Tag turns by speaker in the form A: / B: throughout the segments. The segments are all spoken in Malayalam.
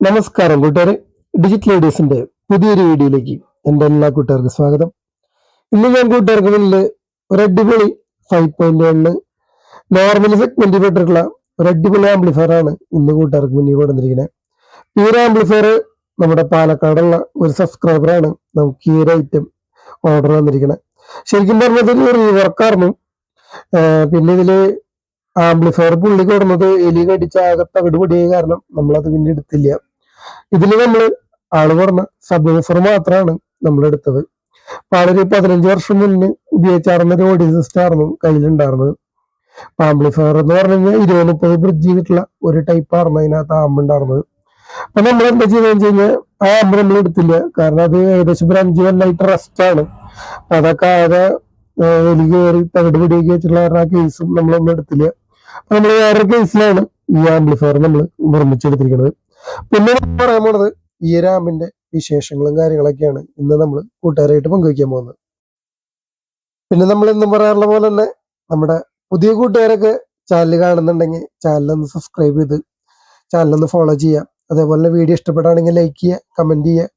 A: നമസ്കാരം കൂട്ടുകാരെ. ഡിജിറ്റൽ ലേഡീസിന്റെ പുതിയൊരു വീഡിയോയിലേക്ക് എന്റെ എല്ലാ കൂട്ടുകാർക്കും സ്വാഗതം. ഇന്ന് ഞാൻ കൂട്ടുകാർക്ക് മുന്നിൽ ഒരു അടിപൊളി ഫൈവ് പോയിന്റ് വണ്ണ് നോർമൽ സെഗ്മെന്റിൽ പെട്ടിട്ടുള്ള ഒരു അടിപൊളി ആംപ്ലിഫയർ ആണ് ഇന്ന് കൂട്ടുകാർക്ക് മുന്നിൽ കൊണ്ടുവന്നിരിക്കുന്നത്. ഈ ഒരു ആംപ്ലിഫയർ നമ്മുടെ പാലക്കാടുള്ള ഒരു സബ്സ്ക്രൈബറാണ് നമുക്ക് ഈ ഒരു ഐറ്റം ഓർഡർ തന്നിരിക്കുന്നത് ശരിക്കും പറഞ്ഞത് ഒരു റീവർക്കായിരുന്നു പിന്നെ ഇതിൽ ആംപ്ലിഫയർ പുള്ളി കൊടുന്നത് എലി കടിച്ച ആകെ തകിട് കാരണം നമ്മളത് പിന്നെ എടുത്തില്ല. ഇതിൽ നമ്മൾ ആൾ പറഞ്ഞ സബ്വൂഫർ മാത്രമാണ് നമ്മൾ എടുത്തത് അപ്പൊ ആളൊരു പതിനഞ്ച് വർഷം മുന്നേ ഉപയോഗിച്ചാർന്ന ഒരു ഓഡിയോ സിസ്റ്റം ആയിരുന്നു കയ്യിലുണ്ടായിരുന്നത് ആംപ്ലിഫയർ എന്ന് പറഞ്ഞു കഴിഞ്ഞാൽ ഇരുപത് മുപ്പത് ബ്രിഡ്ജ് ചെയ്തിട്ടുള്ള ഒരു ടൈപ്പ് ആയിരുന്നു അതിനകത്ത് ആമ്പ് ഉണ്ടായിരുന്നത്. അപ്പൊ നമ്മൾ എന്താ ചെയ്തെന്ന് കഴിഞ്ഞാൽ ആ ആമ്പ് നമ്മൾ എടുത്തില്ല. കാരണം അത് ഏകദേശം ഒരു അഞ്ച് കൊല്ലായിട്ട് റെസ്റ്റ് ആണ്. അപ്പൊ അതൊക്കെ ആകെ എനിക്ക് കയറി തകട് പിടിയൊക്കെ വെച്ചിട്ടുള്ള ആ കേസും നമ്മളൊന്നും എടുത്തില്ല. അപ്പൊ നമ്മൾ വേറൊരു കേസിലാണ് ഈ ആംപ്ലിഫയർ നമ്മൾ നിർമ്മിച്ചെടുത്തിരിക്കുന്നത് പിന്നെ പറയാൻ പോണത് ഈ ഒരു വിശേഷങ്ങളും കാര്യങ്ങളൊക്കെയാണ് ഇന്ന് നമ്മൾ കൂട്ടുകാരായിട്ട് പങ്കുവയ്ക്കാൻ പോകുന്നത്. പിന്നെ നമ്മൾ എന്നും പറയാറുള്ള പോലെ തന്നെ നമ്മുടെ പുതിയ കൂട്ടുകാരൊക്കെ ചാനൽ കാണുന്നുണ്ടെങ്കിൽ ചാനലൊന്ന് സബ്സ്ക്രൈബ് ചെയ്ത് ചാനലൊന്ന് ഫോളോ ചെയ്യാം അതേപോലെ വീഡിയോ ഇഷ്ടപ്പെടുകയാണെങ്കിൽ ലൈക്ക് ചെയ്യുക കമന്റ് ചെയ്യുക.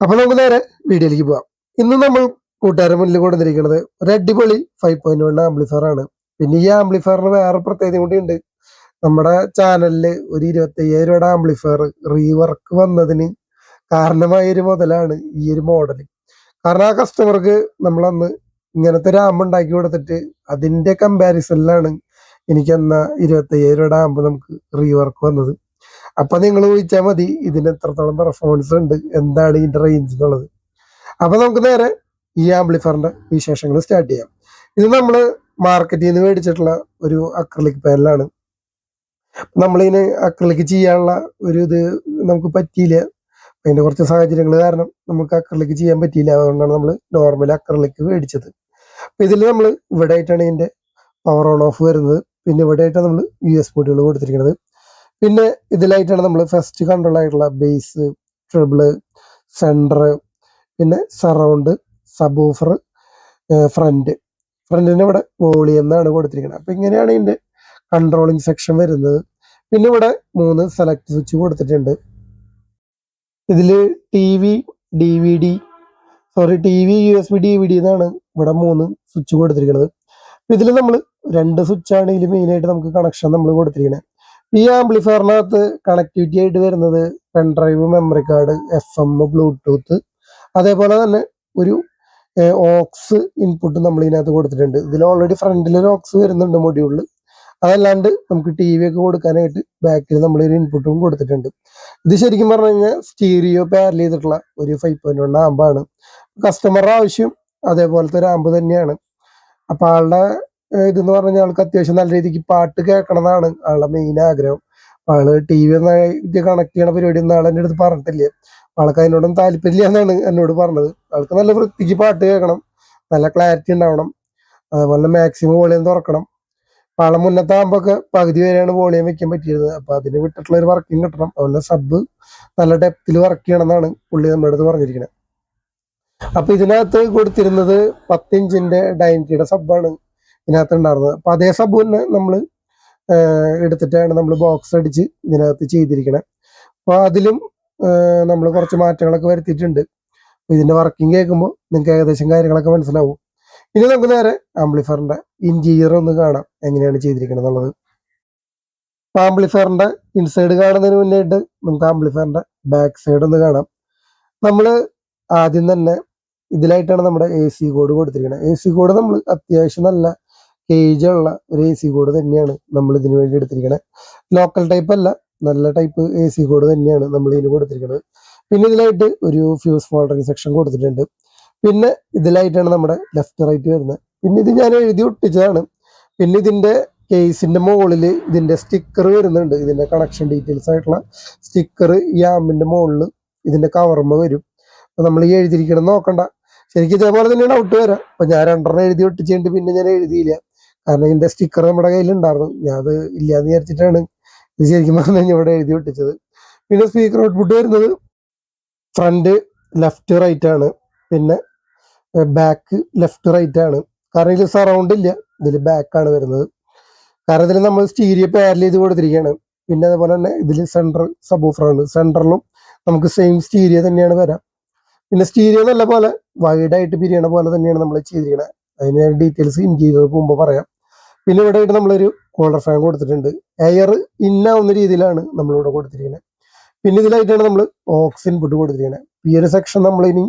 A: അപ്പോൾ നമുക്ക് നേരെ വീഡിയോയിലേക്ക് പോവാം. ഇന്ന് നമ്മൾ കൂട്ടുകാരുടെ മുന്നിൽ കൊണ്ടുവന്നിരിക്കുന്നത് ഒരു അടിപൊളി ഫൈവ് പോയിന്റ് വൺ ആംപ്ലിഫയർ ആണ്. പിന്നെ ഈ ആംപ്ലിഫയറിന് വേറെ പ്രത്യേകത കൂടി ഉണ്ട്. നമ്മുടെ ചാനലിൽ ഒരു ഇരുപത്തി അയ്യായിരം രൂപയുടെ ആംപ്ലിഫയർ റീവർക്ക് വന്നതിന് കാരണമായ ഒരു മുതലാണ് ഈ ഒരു മോഡൽ കാരണം ആ കസ്റ്റമർക്ക് നമ്മളന്ന് ഇങ്ങനത്തെ ഒരു ആമ്പ് ഉണ്ടാക്കി കൊടുത്തിട്ട് അതിന്റെ കമ്പാരിസണിലാണ് എനിക്ക് എന്നാ ഇരുപത്തയ്യായിരം രൂപയുടെ ആമ്പ് നമുക്ക് റീവർക്ക് വന്നത്. അപ്പം നിങ്ങൾ ചോദിച്ചാൽ മതി ഇതിന് എത്രത്തോളം പെർഫോമൻസ് ഉണ്ട് എന്താണ് ഇതിന്റെ റേഞ്ച് എന്നുള്ളത്. അപ്പം നമുക്ക് നേരെ ഈ ആംപ്ലിഫയറിന്റെ വിശേഷങ്ങൾ സ്റ്റാർട്ട് ചെയ്യാം. ഇത് നമ്മൾ മാർക്കറ്റിൽ നിന്ന് മേടിച്ചിട്ടുള്ള ഒരു അക്രലിക് പാനലാണ് നമ്മളിതിന് അക്രലിക്ക് ചെയ്യാനുള്ള ഒരു ഇത് നമുക്ക് പറ്റിയില്ല. അതിന്റെ കുറച്ച് സാഹചര്യങ്ങൾ കാരണം നമുക്ക് അക്രലിക്ക് ചെയ്യാൻ പറ്റിയില്ല. അതുകൊണ്ടാണ് നമ്മൾ നോർമൽ അക്രലിക്ക് മേടിച്ചത്. അപ്പൊ ഇതിൽ നമ്മൾ ഇവിടെ ആയിട്ടാണ് ഇതിന്റെ പവർ ഓൺ ഓഫ് വരുന്നത്. പിന്നെ ഇവിടെ ആയിട്ടാണ് നമ്മൾ യു എസ് ബോർഡുകൾ കൊടുത്തിരിക്കുന്നത്. പിന്നെ ഇതിലായിട്ടാണ് നമ്മൾ ഫസ്റ്റ് കൺട്രോൾ ആയിട്ടുള്ള ബേസ് ട്രിബിൾ സെന്റർ പിന്നെ സറൗണ്ട് സബ് ഓഫർ ഫ്രണ്ട് ഫ്രണ്ടിന് ഇവിടെ വോളിയം എന്നാണ് കൊടുത്തിരിക്കുന്നത്. അപ്പൊ ഇങ്ങനെയാണ് ഇതിന്റെ കൺട്രോളിങ് സെക്ഷൻ വരുന്നത്. പിന്നെ ഇവിടെ മൂന്ന് സെലക്ട് സ്വിച്ച് കൊടുത്തിട്ടുണ്ട്. ഇതിൽ T V D V D sorry T V U S B D V D എന്നാണ് ഇവിടെ മൂന്ന് സ്വിച്ച് കൊടുത്തിരിക്കുന്നത്. ഇതിൽ നമ്മൾ രണ്ട് സ്വിച്ചാണ് ഇതിൽ മെയിനായിട്ട് നമുക്ക് കണക്ഷൻ നമ്മൾ കൊടുത്തിരിക്കുന്നത് ഈ ആംപ്ലിഫയറിനകത്ത് കണക്ടിവിറ്റി ആയിട്ട് വരുന്നത് pen drive memory card F M Bluetooth അതേപോലെ തന്നെ ഒരു ഓക്സ് ഇൻപുട്ട് നമ്മൾ ഇതിനകത്ത് കൊടുത്തിട്ടുണ്ട്. ഇതിൽ ഓൾറെഡി ഫ്രണ്ടിൽ ഒരു ഓക്സ് വരുന്നുണ്ട് മൊഡ്യൂളിൽ അതല്ലാണ്ട് നമുക്ക് ടി വി ഒക്കെ കൊടുക്കാനായിട്ട് ബാക്കിൽ നമ്മൾ ഒരു ഇൻപുട്ടും കൊടുത്തിട്ടുണ്ട്. ഇത് ശരിക്കും പറഞ്ഞു കഴിഞ്ഞാൽ സ്റ്റീരിയോ പാരൽ ചെയ്തിട്ടുള്ള ഒരു ഫൈവ് പോയിന്റ് വൺ ആമ്പാണ് കസ്റ്റമറുടെ ആവശ്യം അതേപോലത്തെ ഒരു ആമ്പ് തന്നെയാണ്. അപ്പൊ ആളുടെ ഇതെന്ന് പറഞ്ഞാൽ ആൾക്ക് അത്യാവശ്യം നല്ല രീതിക്ക് പാട്ട് കേൾക്കണമെന്നാണ് ആളുടെ മെയിൻ ആഗ്രഹം. ആൾ ടി വി ഇത് കണക്ട് ചെയ്യണ പരിപാടി ഒന്നും ആളെന്റെ അടുത്ത് പറഞ്ഞിട്ടില്ല. ആൾക്ക് അതിനോടൊന്നും താല്പര്യമില്ല എന്നാണ് എന്നോട് പറഞ്ഞത്. ആൾക്ക് നല്ല വൃത്തിക്ക് പാട്ട് കേൾക്കണം. നല്ല ക്ലാരിറ്റി ഉണ്ടാവണം. അതുപോലെ മാക്സിമം വോളിയം തുറക്കണം. അപ്പൊ ആളെ മുന്നത്തെ പകുതി വരെയാണ് വോളിയം വെക്കാൻ പറ്റിയിരുന്നത്. അപ്പൊ അതിന് വിട്ടിട്ടുള്ള ഒരു വർക്കിംഗ് കിട്ടണം. അതുപോലെ സബ് നല്ല ഡെപ്തിൽ വർക്ക് ചെയ്യണം എന്നാണ് പുള്ളി നമ്മുടെ അടുത്ത് പറഞ്ഞിരിക്കുന്നത് അപ്പൊ ഇതിനകത്ത് കൊടുത്തിരുന്നത് പത്ത് ഇഞ്ചിന്റെ ഡൈനിറ്റിയുടെ സബ്ബാണ് ഇതിനകത്ത് ഉണ്ടായിരുന്നത്. അപ്പൊ അതേ സബ് തന്നെ നമ്മൾ എടുത്തിട്ടാണ് നമ്മൾ ബോക്സ് അടിച്ച് ഇതിനകത്ത് ചെയ്തിരിക്കുന്നത് അപ്പൊ അതിലും നമ്മൾ കുറച്ച് മാറ്റങ്ങളൊക്കെ വരുത്തിയിട്ടുണ്ട്. ഇതിന്റെ വർക്കിംഗ് കേൾക്കുമ്പോൾ നിങ്ങൾക്ക് ഏകദേശം കാര്യങ്ങളൊക്കെ മനസ്സിലാവും. ഇനി നമുക്ക് നേരെ ആംപ്ലിഫയറിന്റെ ഇന്റീരിയർ ഒന്ന് കാണാം. എങ്ങനെയാണ് ചെയ്തിരിക്കുന്നത് എന്നുള്ളത് ആംപ്ലിഫയറിന്റെ ഇൻസൈഡ് കാണുന്നതിന് മുന്നായിട്ട് നമുക്ക് ആംപ്ലിഫയറിന്റെ ബാക്ക് സൈഡ് ഒന്ന് കാണാം. നമ്മൾ ആദ്യം തന്നെ ഇതിലായിട്ടാണ് നമ്മുടെ എ സി കോഡ് കൊടുത്തിരിക്കുന്നത് എ സി കോഡ് നമ്മൾ അത്യാവശ്യം നല്ല കേജ് ഉള്ള ഒരു എ സി കോഡ് തന്നെയാണ് നമ്മൾ ഇതിനു വേണ്ടി എടുത്തിരിക്കുന്നത് ലോക്കൽ ടൈപ്പ് അല്ല നല്ല ടൈപ്പ് എ സി കോഡ് തന്നെയാണ് നമ്മൾ ഇതിന് കൊടുത്തിരിക്കുന്നത് പിന്നെ ഇതിലായിട്ട് ഒരു ഫ്യൂസ് ഫോൾഡറിങ് സെക്ഷൻ കൊടുത്തിട്ടുണ്ട്. പിന്നെ ഇതിലായിട്ടാണ് നമ്മുടെ ലെഫ്റ്റ് റൈറ്റ് വരുന്നത്. പിന്നെ ഇത് ഞാൻ എഴുതി ഒട്ടിച്ചതാണ്. പിന്നെ ഇതിന്റെ കേസിന്റെ മുകളിൽ ഇതിന്റെ സ്റ്റിക്കർ വരുന്നുണ്ട്. ഇതിന്റെ കണക്ഷൻ ഡീറ്റെയിൽസ് ആയിട്ടുള്ള സ്റ്റിക്കർ ഈ ആമ്പിന്റെ മുകളിൽ ഇതിന്റെ കവർമ്മ വരും. അപ്പോൾ നമ്മൾ ഈ എഴുതിയിരിക്കണം നോക്കണ്ട. ശരിക്കും ഇതേപോലെ തന്നെയാണ് ഔട്ട് വരാം. അപ്പോൾ ഞാൻ രണ്ടെണ്ണം എഴുതി ഒട്ടിച്ചിട്ട് പിന്നെ ഞാൻ എഴുതിയില്ല. കാരണം ഇതിന്റെ സ്റ്റിക്കർ നമ്മുടെ കയ്യിലുണ്ടായിരുന്നു ഞാൻ അത് ഇല്ലാന്ന് വിചാരിച്ചിട്ടാണ് ഇത് ശരിക്കും പറഞ്ഞു ഞാൻ ഇവിടെ എഴുതി ഒട്ടിച്ചത്. പിന്നെ സ്പീക്കർ ഔട്ട്പുട്ട് വരുന്നത് ഫ്രണ്ട് ലെഫ്റ്റ് റൈറ്റ് ആണ്. പിന്നെ ബാക്ക് ലെഫ്റ്റ് റൈറ്റ് ആണ്. കാരണം ഇതിൽ സറൗണ്ട് ഇല്ല. ഇതിൽ ബാക്ക് ആണ് വരുന്നത്. കാരണം ഇതിൽ നമ്മൾ സ്റ്റീരിയോ പാരൽ ചെയ്ത് കൊടുത്തിരിക്കുകയാണ്. പിന്നെ അതുപോലെ തന്നെ ഇതിൽ സെന്റർ സബൂഫറാണ് സെന്ററിലും നമുക്ക് സെയിം സ്റ്റീരിയോ തന്നെയാണ് വരാം. പിന്നെ സ്റ്റീരിയോ നല്ല പോലെ വൈഡായിട്ട് പിരിയണ പോലെ തന്നെയാണ് നമ്മൾ ചെയ്തിരിക്കുന്നത് അതിന് ഞാൻ ഡീറ്റെയിൽസ് ഇൻ ചെയ്ത് പോകുമ്പോൾ പറയാം. പിന്നെ ഇവിടെ ആയിട്ട് നമ്മളൊരു കോളർ ഫാൻ കൊടുത്തിട്ടുണ്ട്. എയർ ഇന്നാവുന്ന രീതിയിലാണ് നമ്മളിവിടെ കൊടുത്തിരിക്കുന്നത് പിന്നെ ഇതിലായിട്ടാണ് നമ്മൾ ഓക്സിൻ ഇൻപുട്ട് കൊടുത്തിരിക്കുന്നത് ഈ ഒരു സെക്ഷൻ നമ്മളിനി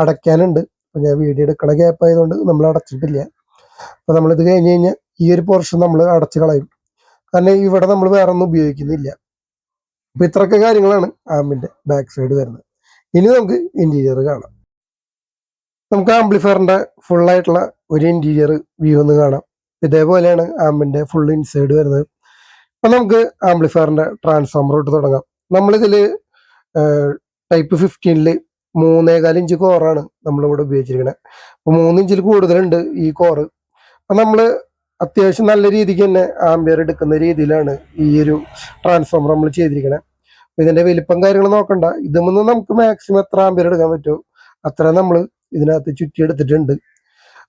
A: അടയ്ക്കാനുണ്ട്. അപ്പൊ ഞാൻ വീഡിയോ എടുക്കണ ഗ്യാപ്പ് ആയതുകൊണ്ട് നമ്മൾ അടച്ചിട്ടില്ല. അപ്പൊ നമ്മളിത് കഴിഞ്ഞ് കഴിഞ്ഞാൽ ഈ ഒരു പോർഷൻ നമ്മൾ അടച്ചു കളയും. കാരണം ഇവിടെ നമ്മൾ വേറെ ഒന്നും ഉപയോഗിക്കുന്നില്ല. അപ്പോൾ ഇത്രയൊക്കെ കാര്യങ്ങളാണ് ആമ്പിന്റെ ബാക്ക് സൈഡ് വരുന്നത്. ഇനി നമുക്ക് ഇന്റീരിയർ കാണാം. നമുക്ക് ആംപ്ലിഫയറിന്റെ ഫുള്ളായിട്ടുള്ള ഒരു ഇന്റീരിയർ വ്യൂ ഒന്ന് കാണാം. ഇതേപോലെയാണ് ആമ്പിന്റെ ഫുൾ ഇൻസൈഡ് വരുന്നത്. അപ്പം നമുക്ക് ആംപ്ലിഫയറിന്റെ ട്രാൻസ്ഫോമർ ഇട്ട് തുടങ്ങാം. നമ്മളിതിൽ ടൈപ്പ് ഫിഫ്റ്റീനിൽ മൂന്നേകാൽ ഇഞ്ച് കോറാണ് നമ്മളിവിടെ ഉപയോഗിച്ചിരിക്കുന്നത് അപ്പോൾ മൂന്ന് ഇഞ്ചിൽ കൂടുതലുണ്ട് ഈ കോറ് അപ്പൊ നമ്മൾ അത്യാവശ്യം നല്ല രീതിക്ക് തന്നെ ആംബിയർ എടുക്കുന്ന രീതിയിലാണ് ഈ ഒരു ട്രാൻസ്ഫോമർ നമ്മൾ ചെയ്തിരിക്കുന്നത് അപ്പൊ ഇതിന്റെ വലിപ്പം കാര്യങ്ങൾ നോക്കണ്ട. ഇതുമെന്ന് നമുക്ക് മാക്സിമം എത്ര ആംബിയർ എടുക്കാൻ പറ്റുമോ അത്ര നമ്മൾ ഇതിനകത്ത് ചുറ്റി എടുത്തിട്ടുണ്ട്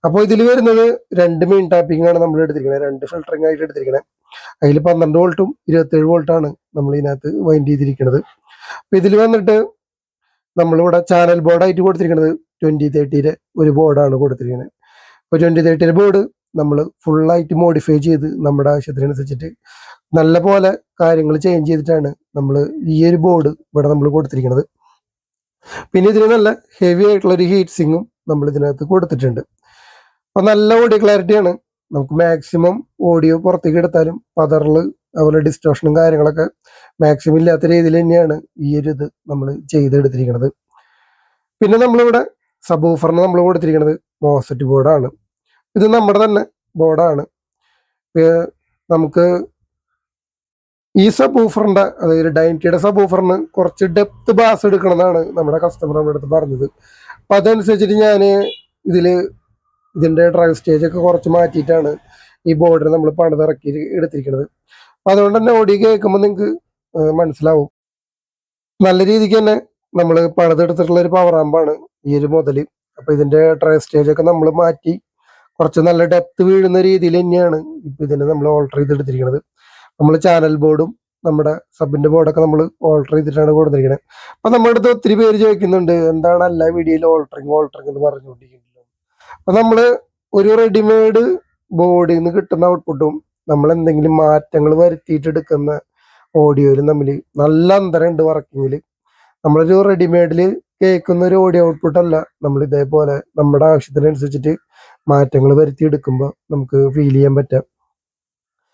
A: അപ്പോൾ ഇതിൽ വരുന്നത് രണ്ട് മെയിൻ ടാപ്പിംഗ് ആണ് നമ്മൾ എടുത്തിരിക്കുന്നത് രണ്ട് ഫിൽറ്ററിംഗ് ആയിട്ട് എടുത്തിരിക്കുന്നത് അതിൽ പന്ത്രണ്ട് വോൾട്ടും ഇരുപത്തേഴ് വോൾട്ടാണ് നമ്മൾ ഇതിനകത്ത് വൈൻഡ് ചെയ്തിരിക്കുന്നത് അപ്പൊ ഇതിൽ വന്നിട്ട് നമ്മളിവിടെ ചാനൽ ബോർഡായിട്ട് കൊടുത്തിരിക്കുന്നത് ട്വന്റി തേർട്ടിയുടെ ഒരു ബോർഡാണ് കൊടുത്തിരിക്കുന്നത്. അപ്പോൾ ട്വന്റി തേർട്ടിയുടെ ബോർഡ് നമ്മൾ ഫുള്ളായിട്ട് മോഡിഫൈ ചെയ്ത് നമ്മുടെ ആവശ്യത്തിനനുസരിച്ചിട്ട് നല്ല പോലെ കാര്യങ്ങൾ ചേഞ്ച് ചെയ്തിട്ടാണ് നമ്മൾ ഈ ഒരു ബോർഡ് ഇവിടെ നമ്മൾ കൊടുത്തിരിക്കുന്നത്. പിന്നെ ഇതിന് നല്ല ഹെവി ആയിട്ടുള്ള ഒരു ഹീറ്റ് സിങ്ങും നമ്മൾ ഇതിനകത്ത് കൊടുത്തിട്ടുണ്ട്. അപ്പോൾ നല്ല ഓഡിയോ ക്ലാരിറ്റിയാണ് നമുക്ക് മാക്സിമം ഓഡിയോ പുറത്തേക്ക് എടുത്താലും പതറിൽ അതുപോലെ ഡിസ്റ്റോഷനും കാര്യങ്ങളൊക്കെ മാക്സിമം ഇല്ലാത്ത രീതിയിൽ തന്നെയാണ് ഈ ഒരു ഇത് നമ്മൾ ചെയ്തെടുത്തിരിക്കുന്നത് പിന്നെ നമ്മളിവിടെ സബ് ഓഫറിന് നമ്മൾ കൊടുത്തിരിക്കുന്നത് മോസറ്റ് ബോർഡാണ് ഇത് നമ്മുടെ തന്നെ ബോർഡാണ് നമുക്ക് ഈ സബ് ഓഫറിന്റെ അതായത് ഡൈനിറ്റിയുടെ സബ് ഓഫറിന് കുറച്ച് ഡെപ്ത് ബാസ് എടുക്കണമെന്നാണ് നമ്മുടെ കസ്റ്റമർ നമ്മുടെ അടുത്ത് പറഞ്ഞത്. അപ്പൊ അതനുസരിച്ചിട്ട് ഞാൻ ഇതിൽ ഇതിന്റെ ഡ്രൈവ് സ്റ്റേജ് ഒക്കെ കുറച്ച് മാറ്റിയിട്ടാണ് ഈ ബോർഡിന് നമ്മൾ പണിതിറക്കി എടുത്തിരിക്കുന്നത് അതുകൊണ്ട് തന്നെ ഓഡിയോ കേൾക്കുമ്പോൾ നിങ്ങൾക്ക് മനസ്സിലാവും. നല്ല രീതിക്ക് തന്നെ നമ്മൾ പണിതെടുത്തിട്ടുള്ള ഒരു പവർ ആമ്പാണ് ഈ ഒരു മുതൽ അപ്പൊ ഇതിന്റെ ട്രേ സ്റ്റേജ് ഒക്കെ നമ്മൾ മാറ്റി കുറച്ച് നല്ല ഡെപ്ത് വീഴുന്ന രീതിയിൽ തന്നെയാണ് ഇപ്പൊ ഇതിനെ നമ്മൾ ഓൾട്ടർ ചെയ്തെടുത്തിരിക്കുന്നത് നമ്മൾ ചാനൽ ബോർഡും നമ്മുടെ സബിന്റെ ബോർഡൊക്കെ നമ്മൾ ഓൾട്ടർ ചെയ്തിട്ടാണ് കൊടുത്തിരിക്കുന്നത് അപ്പൊ നമ്മുടെ അടുത്ത് ഒത്തിരി പേര് ചോദിക്കുന്നുണ്ട് എന്താണ് എല്ലാ വീഡിയോയിലും ഓൾട്ടറിങ് ഓൾട്ടറിങ് എന്ന് പറഞ്ഞുകൊണ്ടിരിക്കുന്നത്? അപ്പൊ നമ്മൾ ഒരു റെഡിമെയ്ഡ് ബോർഡിൽ നിന്ന് കിട്ടുന്ന ഔട്ട്പുട്ടും നമ്മൾ എന്തെങ്കിലും മാറ്റങ്ങൾ വരുത്തിയിട്ട് എടുക്കുന്ന ഓഡിയോയിലും തമ്മിൽ നല്ല അന്തരമുണ്ട് വർക്കിങ്ങിൽ നമ്മളൊരു റെഡിമെയ്ഡിൽ കേൾക്കുന്ന ഒരു ഓഡിയോ ഔട്ട്പുട്ട് അല്ല. നമ്മൾ ഇതേപോലെ നമ്മുടെ ആവശ്യത്തിനനുസരിച്ചിട്ട് മാറ്റങ്ങൾ വരുത്തി എടുക്കുമ്പോൾ നമുക്ക് ഫീൽ ചെയ്യാൻ പറ്റാം.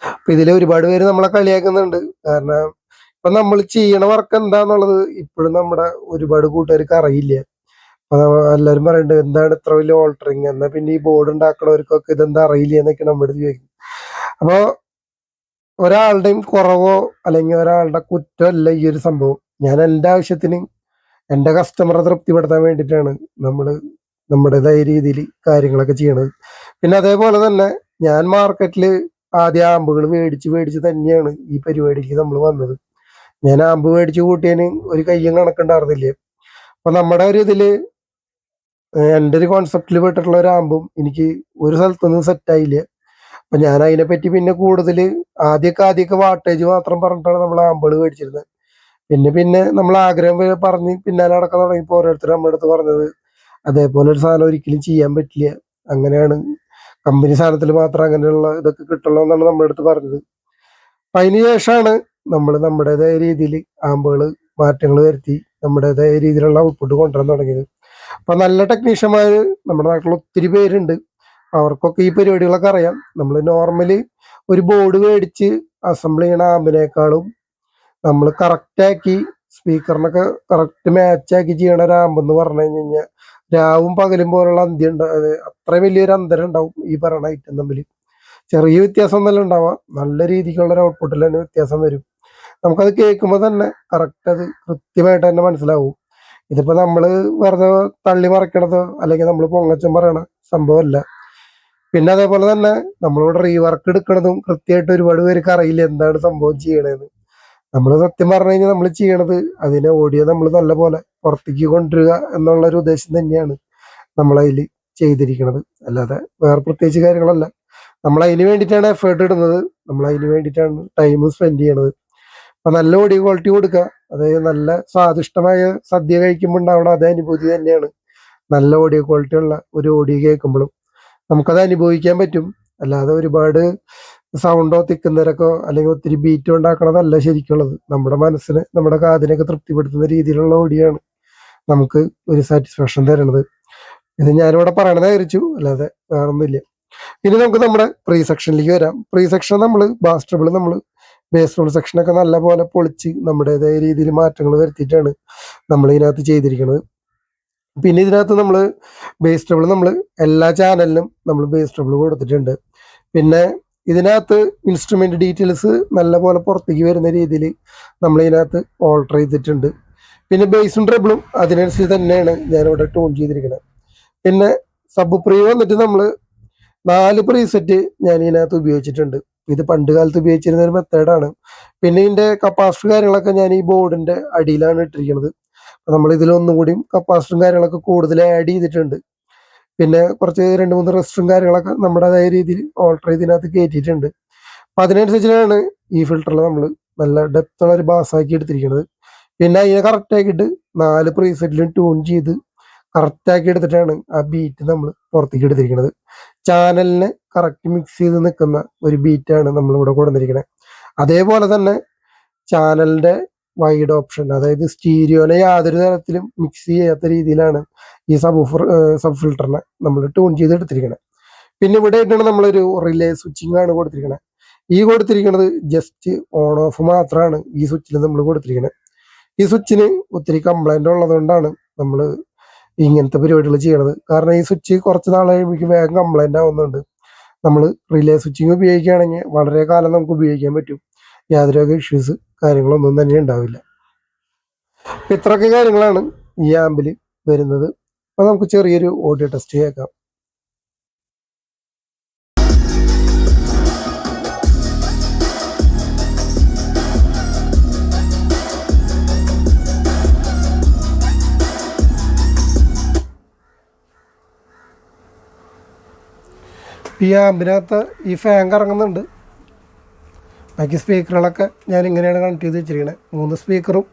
A: അപ്പം ഇതിൽ ഒരുപാട് പേര് നമ്മളെ കളിയാക്കുന്നുണ്ട്. കാരണം ഇപ്പം നമ്മൾ ചെയ്യണ വർക്ക് എന്താന്നുള്ളത് ഇപ്പോഴും നമ്മുടെ ഒരുപാട് കൂട്ടുകാർക്ക് അറിയില്ല. അപ്പം എല്ലാവരും പറയുന്നുണ്ട് എന്താണ് ഇത്ര വലിയ ഓൾട്ടറിങ് എന്നാൽ പിന്നെ ഈ ബോർഡ് ഉണ്ടാക്കണവർക്കൊക്കെ ഇതെന്താ അറിയില്ല എന്നൊക്കെ നമ്മുടെ ചോദിക്കും. അപ്പോ ഒരാളുടെയും കുറവോ അല്ലെങ്കിൽ ഒരാളുടെ കുറ്റമല്ല ഈ ഒരു സംഭവം. ഞാൻ എന്റെ ആവശ്യത്തിന് എന്റെ കസ്റ്റമറെ തൃപ്തിപ്പെടുത്താൻ വേണ്ടിയിട്ടാണ് നമ്മൾ നമ്മുടേതായ രീതിയിൽ കാര്യങ്ങളൊക്കെ ചെയ്യണത്. പിന്നെ അതേപോലെ തന്നെ ഞാൻ മാർക്കറ്റിൽ ആദ്യം ആമ്പുകൾ മേടിച്ച് മേടിച്ച് തന്നെയാണ് ഈ പരിപാടിക്ക് നമ്മൾ വന്നത്. ഞാൻ ആമ്പ് മേടിച്ച് കൂട്ടിയതിന് ഒരു കയ്യും കണക്കുണ്ടായിരുന്നില്ല അപ്പൊ നമ്മുടെ ഒരു ഇതിൽ എന്റെ ഒരു കോൺസെപ്റ്റിൽ പെട്ടിട്ടുള്ള ഒരു ആമ്പും എനിക്ക് ഒരു സ്ഥലത്തൊന്നും സെറ്റ് ആയില്ല. അപ്പൊ ഞാൻ അതിനെപ്പറ്റി പിന്നെ കൂടുതൽ ആദ്യമൊക്കെ ആദ്യമൊക്കെ വാട്ടേജ് മാത്രം പറഞ്ഞിട്ടാണ് നമ്മൾ ആമ്പിൾ മേടിച്ചിരുന്നത് പിന്നെ പിന്നെ നമ്മൾ ആഗ്രഹം പറഞ്ഞ് പിന്നാലെ നടക്കാൻ തുടങ്ങിയപ്പോൾ ഓരോരുത്തർ നമ്മുടെ അടുത്ത് പറഞ്ഞത് അതേപോലെ ഒരു സാധനം ഒരിക്കലും ചെയ്യാൻ പറ്റില്ല. അങ്ങനെയാണ്. കമ്പനി സാധനത്തിൽ മാത്രം അങ്ങനെയുള്ള ഇതൊക്കെ കിട്ടുള്ളൂ എന്നാണ് നമ്മുടെ അടുത്ത് പറഞ്ഞത്. അപ്പൊ അതിന് ശേഷമാണ് നമ്മൾ നമ്മുടേതായ രീതിയിൽ ആമ്പുകൾ മാറ്റങ്ങൾ വരുത്തി നമ്മുടേതായ രീതിയിലുള്ള ഔട്ട്പുട്ട് കൊണ്ടുവരാൻ തുടങ്ങിയത്. അപ്പൊ നല്ല ടെക്നീഷ്യന്മാർ നമ്മുടെ നാട്ടിൽ ഒത്തിരി പേരുണ്ട്. അവർക്കൊക്കെ ഈ പരിപാടികളൊക്കെ അറിയാം. നമ്മൾ നോർമലി ഒരു ബോർഡ് മേടിച്ച് അസംബിൾ ചെയ്യണ ആമ്പിനേക്കാളും നമ്മൾ കറക്റ്റാക്കി സ്പീക്കറിനൊക്കെ കറക്റ്റ് മാച്ചാക്കി ചെയ്യണ ഒരു ആമ്പ് എന്ന് പറഞ്ഞു കഴിഞ്ഞ് കഴിഞ്ഞാൽ രാവും പകലും പോലുള്ള അന്ത്യ ഉണ്ട്. അത്ര വലിയൊരു അന്തരം ഉണ്ടാവും ഈ പറയുന്ന ഐറ്റം തമ്മിൽ. ചെറിയ വ്യത്യാസം ഒന്നല്ല ഉണ്ടാവാം നല്ല രീതിക്കുള്ള ഒരു ഔട്ട്പുട്ടിൽ തന്നെ വ്യത്യാസം വരും. നമുക്കത് കേൾക്കുമ്പോൾ തന്നെ കറക്റ്റ് അത് കൃത്യമായിട്ട് തന്നെ മനസ്സിലാവും. ഇതിപ്പോ നമ്മൾ വെറുതെ തള്ളി മറക്കണതോ അല്ലെങ്കിൽ നമ്മൾ പൊങ്ങച്ചം പറയണ സംഭവമല്ല പിന്നെ അതേപോലെ തന്നെ നമ്മളിവിടെ റീവർക്ക് എടുക്കണതും കൃത്യമായിട്ട് ഒരുപാട് പേർക്ക് അറിയില്ല എന്താണ് സംഭവം ചെയ്യണതെന്ന് നമ്മൾ സത്യം പറഞ്ഞു കഴിഞ്ഞാൽ നമ്മൾ ചെയ്യണത് അതിനെ ഓഡിയോ നമ്മൾ നല്ല പോലെ പുറത്തേക്ക് കൊണ്ടുവരിക എന്നുള്ള ഒരു ഉദ്ദേശം തന്നെയാണ് നമ്മളതിൽ ചെയ്തിരിക്കുന്നത് അല്ലാതെ വേറെ പ്രത്യേകിച്ച് കാര്യങ്ങളല്ല. നമ്മൾ അതിന് വേണ്ടിയിട്ടാണ് എഫേർട്ട് ഇടുന്നത്. നമ്മൾ അതിന് വേണ്ടിയിട്ടാണ് ടൈം സ്പെൻഡ് ചെയ്യണത്. അപ്പൊ നല്ല ഓഡിയോ ക്വാളിറ്റി കൊടുക്കുക അതായത് നല്ല സ്വാദിഷ്ടമായ സദ്യ കഴിക്കുമ്പോൾ ഉണ്ടാവണം അതേ അനുഭൂതി തന്നെയാണ്. നല്ല ഓഡിയോ ക്വാളിറ്റി ഉള്ള ഒരു ഓഡിയോ കേൾക്കുമ്പോഴും നമുക്കത് അനുഭവിക്കാൻ പറ്റും. അല്ലാതെ ഒരുപാട് സൗണ്ടോ തിക്കുന്നരക്കോ അല്ലെങ്കിൽ ഒത്തിരി ബീറ്റോ ഉണ്ടാക്കണതല്ല ശരിക്കുള്ളത്. നമ്മുടെ മനസ്സിന് നമ്മുടെ കാതിനൊക്കെ തൃപ്തിപ്പെടുത്തുന്ന രീതിയിലുള്ള ഓടിയാണ് നമുക്ക് ഒരു സാറ്റിസ്ഫാക്ഷൻ തരണത് ഇത് ഞാനിവിടെ പറയണത് ആയിരിച്ചു അല്ലാതെ വേറൊന്നുമില്ല. ഇനി നമുക്ക് നമ്മുടെ പ്രീ സെക്ഷനിലേക്ക് വരാം. പ്രീ സെക്ഷൻ നമ്മൾ ബാസ്റ്റബിൾ നമ്മൾ ബേസ് റോൾ സെക്ഷനൊക്കെ നല്ല പോലെ പൊളിച്ച് നമ്മുടേതായ രീതിയിൽ മാറ്റങ്ങൾ വരുത്തിയിട്ടാണ് നമ്മൾ ഇതിനകത്ത് ചെയ്തിരിക്കുന്നത് പിന്നെ ഇതിനകത്ത് നമ്മൾ ബേസ് ട്രബിൾ നമ്മൾ എല്ലാ ചാനലിലും നമ്മൾ ബേസ് ട്രബിൾ കൊടുത്തിട്ടുണ്ട്. പിന്നെ ഇതിനകത്ത് ഇൻസ്ട്രുമെന്റ് ഡീറ്റെയിൽസ് നല്ല പോലെ പുറത്തേക്ക് വരുന്ന രീതിയിൽ നമ്മൾ ഇതിനകത്ത് ഓൾട്ടർ ചെയ്തിട്ടുണ്ട്. പിന്നെ ബേസും ട്രബിളും അതിനനുസരിച്ച് തന്നെയാണ് ഞാനിവിടെ ട്യൂൺ ചെയ്തിരിക്കുന്നത്. പിന്നെ സബ് പ്രീ വന്നിട്ട് നമ്മൾ നാല് പ്രീസെറ്റ് ഞാൻ ഇതിനകത്ത് ഉപയോഗിച്ചിട്ടുണ്ട്. ഇത് പണ്ട് കാലത്ത് ഉപയോഗിച്ചിരുന്ന ഒരു മെത്തേഡാണ് പിന്നെ ഇതിന്റെ കപ്പാസിറ്റി കാര്യങ്ങളൊക്കെ ഞാൻ ഈ ബോർഡിന്റെ അടിയിലാണ് ഇട്ടിരിക്കുന്നത്. നമ്മൾ ഇതിലൊന്നും കൂടിയും കപ്പാസിറ്ററും കാര്യങ്ങളൊക്കെ കൂടുതൽ ആഡ് ചെയ്തിട്ടുണ്ട്. പിന്നെ കുറച്ച് രണ്ട് മൂന്ന് റെസ്റ്റും കാര്യങ്ങളൊക്കെ നമ്മുടേതായ രീതിയിൽ ഓൾട്ടർ ചെയ്ത് ഇതിനകത്ത് കയറ്റിയിട്ടുണ്ട് അപ്പൊ അതിനനുസരിച്ചാണ് ഈ ഫിൽറ്ററിൽ നമ്മൾ നല്ല ഡെപ്ത് ഉള്ള ഒരു ബാസ് ആക്കി എടുത്തിരിക്കുന്നത്. പിന്നെ അതിനെ കറക്റ്റ് ആക്കിയിട്ട് നാല് പ്രീസെറ്റിലും ട്യൂൺ ചെയ്ത് കറക്റ്റ് ആക്കി എടുത്തിട്ടാണ് ആ ബീറ്റ് നമ്മൾ പുറത്തേക്ക് എടുത്തിരിക്കുന്നത്. ചാനലിനെ കറക്റ്റ് മിക്സ് ചെയ്ത് നിൽക്കുന്ന ഒരു ബീറ്റാണ് നമ്മൾ ഇവിടെ കൊണ്ടുവന്നിരിക്കുന്നത്. അതേപോലെ തന്നെ ചാനലിന്റെ വൈഡ് ഓപ്ഷൻ അതായത് സ്റ്റീരിയോനെ യാതൊരു തരത്തിലും മിക്സ് ചെയ്യാത്ത രീതിയിലാണ് ഈ സബ് സബ് ഫിൽറ്ററിനെ നമ്മൾ ട്യൂൺ ചെയ്ത് പിന്നെ ഇവിടെ ആയിട്ടാണ് നമ്മളൊരു റിലേ സ്വിച്ചിങ് ആണ് കൊടുത്തിരിക്കുന്നത് ഈ കൊടുത്തിരിക്കുന്നത് ജസ്റ്റ് ഓൺ ഓഫ് മാത്രമാണ് ഈ സ്വിച്ചിൽ നമ്മൾ കൊടുത്തിരിക്കുന്നത് ഈ സ്വിച്ചിന് ഒത്തിരി കംപ്ലൈന്റ് ഉള്ളതുകൊണ്ടാണ് നമ്മൾ ഇങ്ങനത്തെ പരിപാടികൾ ചെയ്യണത്. കാരണം ഈ സ്വിച്ച് കുറച്ച് നാൾ കഴിയുമ്പോൾ വേഗം കംപ്ലൈന്റ് ആവുന്നുണ്ട്. നമ്മൾ റിലേ സ്വിച്ചിങ് ഉപയോഗിക്കുകയാണെങ്കിൽ വളരെ കാലം നമുക്ക് ഉപയോഗിക്കാൻ പറ്റും. യാതൊരു ഇഷ്യൂസ് കാര്യങ്ങളൊന്നും തന്നെ ഉണ്ടാവില്ല. ഇത്രയൊക്കെ കാര്യങ്ങളാണ് ഈ ആമ്പിൽ വരുന്നത്. അപ്പൊ നമുക്ക് ചെറിയൊരു ഓഡിയോ ടെസ്റ്റ് കേൾക്കാം. ഈ ആമ്പിനകത്ത് ഈ ഫാൻ കറങ്ങുന്നുണ്ട്. ബാക്കി സ്പീക്കറുകളൊക്കെ ഞാൻ ഇങ്ങനെയാണ് കണക്ട് ചെയ്ത് വെച്ചിരിക്കുന്നത് മൂന്ന് സ്പീക്കറും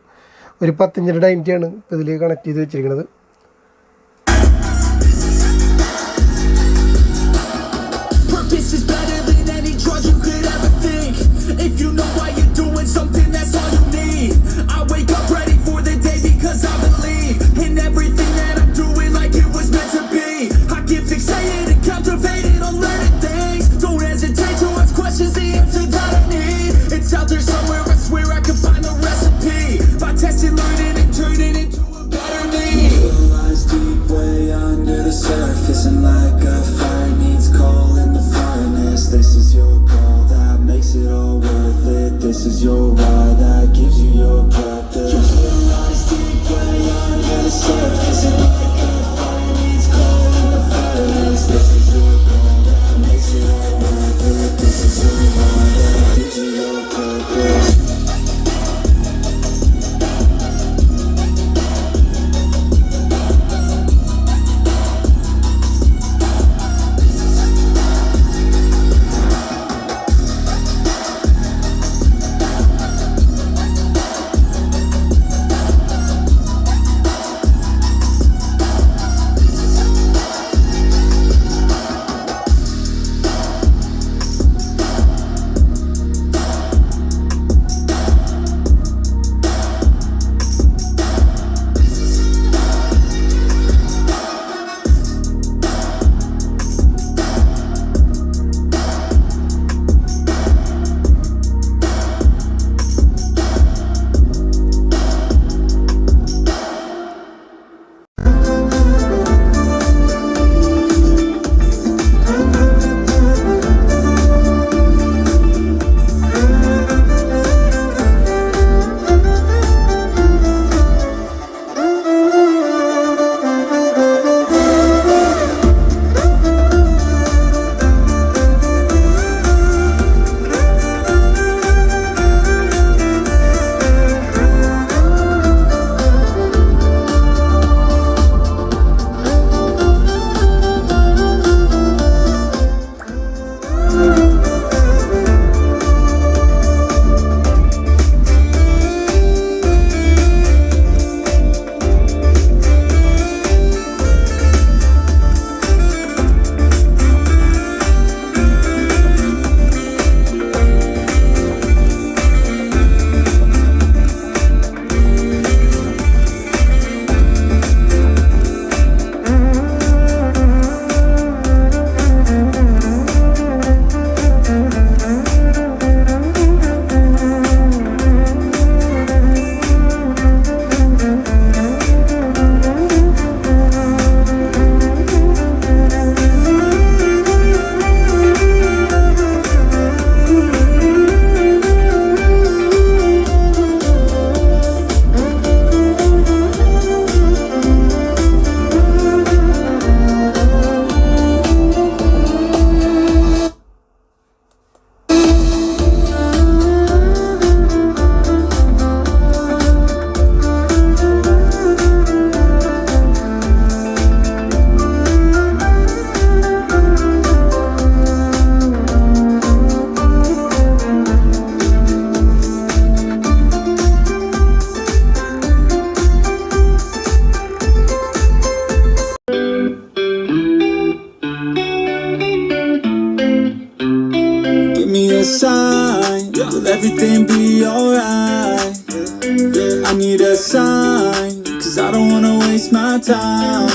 A: ഒരു പത്തിഞ്ചിന്റെ ഡൈന്റിയാണ് ഇതിൽ കണക്ട് ചെയ്ത് വെച്ചിരിക്കുന്നത്
B: everything be alright. I need a sign, cause I don't wanna waste my time.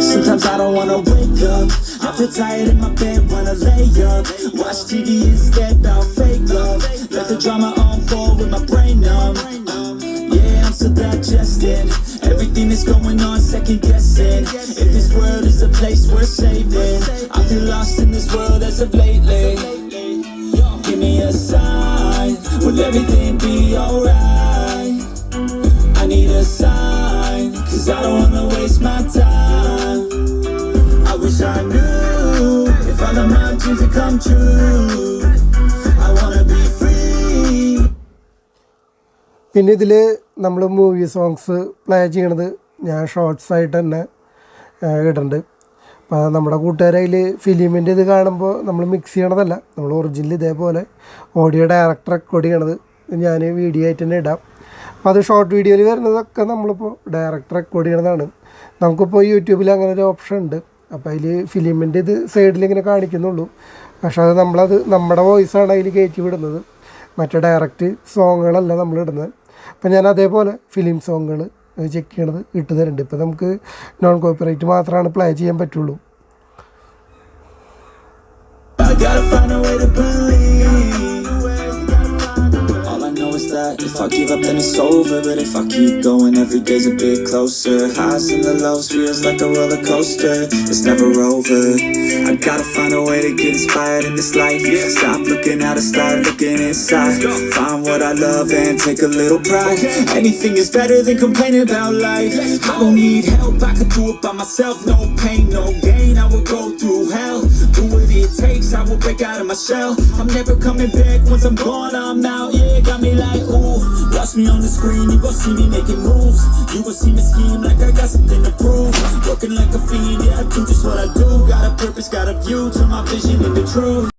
B: Sometimes I don't wanna wake up. I feel tired in my bed, wanna lay up. Watch TV instead, I'll fake love. Let the drama unfold with my brain numb. Yeah, I'm so digesting everything that's going on, second guessing. If this world is a place worth saving, I feel lost in this world as of lately. Give me a sign. Will everything be alright? I need a sign, cause I don't wanna waste my time. I wish I knew if all of my dreams would come true. I be free.
A: പിന്നെ ഇതിൽ നമ്മൾ മൂവി സോങ്സ് പ്ലേ ചെയ്യണത് ഞാൻ ഷോർട്സ് ആയിട്ട് തന്നെ ഇടുന്നുണ്ട് നമ്മുടെ കൂട്ടുകാരതിൽ ഫിലിമിന്റെ ഇത് കാണുമ്പോൾ നമ്മൾ മിക്സ് ചെയ്യണതല്ല. നമ്മൾ ഒറിജിനൽ ഇതേപോലെ ഓഡിയോ ഡയറക്ടർ റെക്കോർഡ് ചെയ്യണത് ഞാൻ വീഡിയോ ആയിട്ട് തന്നെ ഇടാം. അപ്പോൾ അത് ഷോർട്ട് വീഡിയോയിൽ വരുന്നതൊക്കെ നമ്മളിപ്പോൾ ഡയറക്റ്റ് റെക്കോർഡ് ചെയ്യണതാണ്. നമുക്കിപ്പോൾ യൂട്യൂബിൽ അങ്ങനെ ഒരു ഓപ്ഷൻ ഉണ്ട്. അപ്പോൾ അതിൽ ഫിലിമിന്റെ ഇത് സൈഡിൽ ഇങ്ങനെ കാണിക്കുന്നുള്ളൂ. പക്ഷേ അത് നമ്മളത് നമ്മുടെ വോയിസാണ് അതിൽ കയറ്റി വിടുന്നത്. മറ്റേ ഡയറക്റ്റ് സോങ്ങുകളല്ല നമ്മൾ ഇടുന്നത്. അപ്പം ഞാൻ അതേപോലെ ഫിലിം സോങ്ങുകൾ ചെക്ക് ചെയ്യണത് ഇട്ട് തരുന്നുണ്ട് ഇപ്പം നമുക്ക് നോൺ കോപ്പറേറ്റ് മാത്രമാണ് പ്ലേ ചെയ്യാൻ പറ്റുള്ളൂ.
B: I gotta find a way to believe. All I know is that if I give up, then it's over. But if I keep going, every day's a bit closer. Highs and the lows feels like a roller coaster. It's never over. I gotta find a way to get inspired in this life. Stop looking out and start looking inside. Find what I love and take a little pride. Anything is better than complaining about life. I don't need help, I can do it by myself. No pain, no gain. I will go it takes, I will break out of my shell. I'm never coming back once I'm gone. I'm out, yeah, got me like ooh. Watch me on the screen, you gon' see me making moves. You gon' see me scheme like I got something to prove. Working like a fiend, yeah, I do just what I do. Got a purpose, got a view, turn my vision into truth.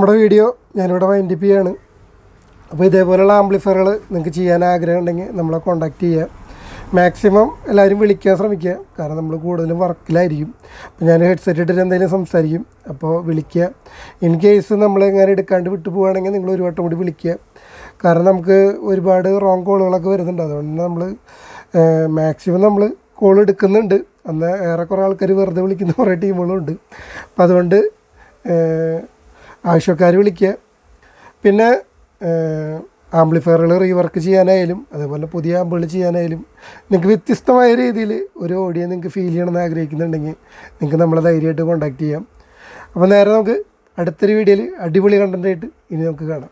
A: നമ്മുടെ വീഡിയോ ഞാനിവിടെ വൈൻഡപ്പ് ചെയ്യാണ്. അപ്പോൾ ഇതേപോലെയുള്ള ആംപ്ലിഫയറുകൾ നിങ്ങൾക്ക് ചെയ്യാൻ ആഗ്രഹം ഉണ്ടെങ്കിൽ നമ്മളെ കോൺടാക്റ്റ് ചെയ്യുക. മാക്സിമം എല്ലാവരും വിളിക്കാൻ ശ്രമിക്കുക. കാരണം നമ്മൾ കൂടുതലും വർക്കിലായിരിക്കും അപ്പോൾ ഞാൻ ഹെഡ്സെറ്റ് ഇട്ടിട്ട് എന്തെങ്കിലും സംസാരിക്കും. അപ്പോൾ വിളിക്കുക. ഇൻ കേസ് നമ്മൾ എങ്ങനെ എടുക്കാണ്ട് വിട്ടു പോവുകയാണെങ്കിൽ നിങ്ങൾ ഒരു വട്ടം കൂടി വിളിക്കുക. കാരണം നമുക്ക് ഒരുപാട് റോങ് കോളുകളൊക്കെ വരുന്നുണ്ട്. അതുകൊണ്ട് നമ്മൾ മാക്സിമം നമ്മൾ കോൾ എടുക്കുന്നുണ്ട്. അന്ന് ഏറെക്കുറെ കുറേ ആൾക്കാർ വെറുതെ വിളിക്കുന്ന കുറേ ടീമുകളുണ്ട് അപ്പോൾ അതുകൊണ്ട് ആവശ്യക്കാർ വിളിക്കുക. പിന്നെ ആംപ്ലിഫയറുകൾ റീവർക്ക് ചെയ്യാനായാലും അതേപോലെ പുതിയ ആമ്പുകൾ ചെയ്യാനായാലും നിങ്ങൾക്ക് വ്യത്യസ്തമായ രീതിയിൽ ഒരു ഓഡിയോ നിങ്ങൾക്ക് ഫീൽ ചെയ്യണമെന്ന് ആഗ്രഹിക്കുന്നുണ്ടെങ്കിൽ നിങ്ങൾക്ക് നമ്മളെ ധൈര്യമായിട്ട് കോൺടാക്റ്റ് ചെയ്യാം. അപ്പോൾ നേരെ നമുക്ക് അടുത്തൊരു വീഡിയോയിൽ അടിപൊളി കണ്ടന്റായിട്ട് ഇനി നമുക്ക് കാണാം.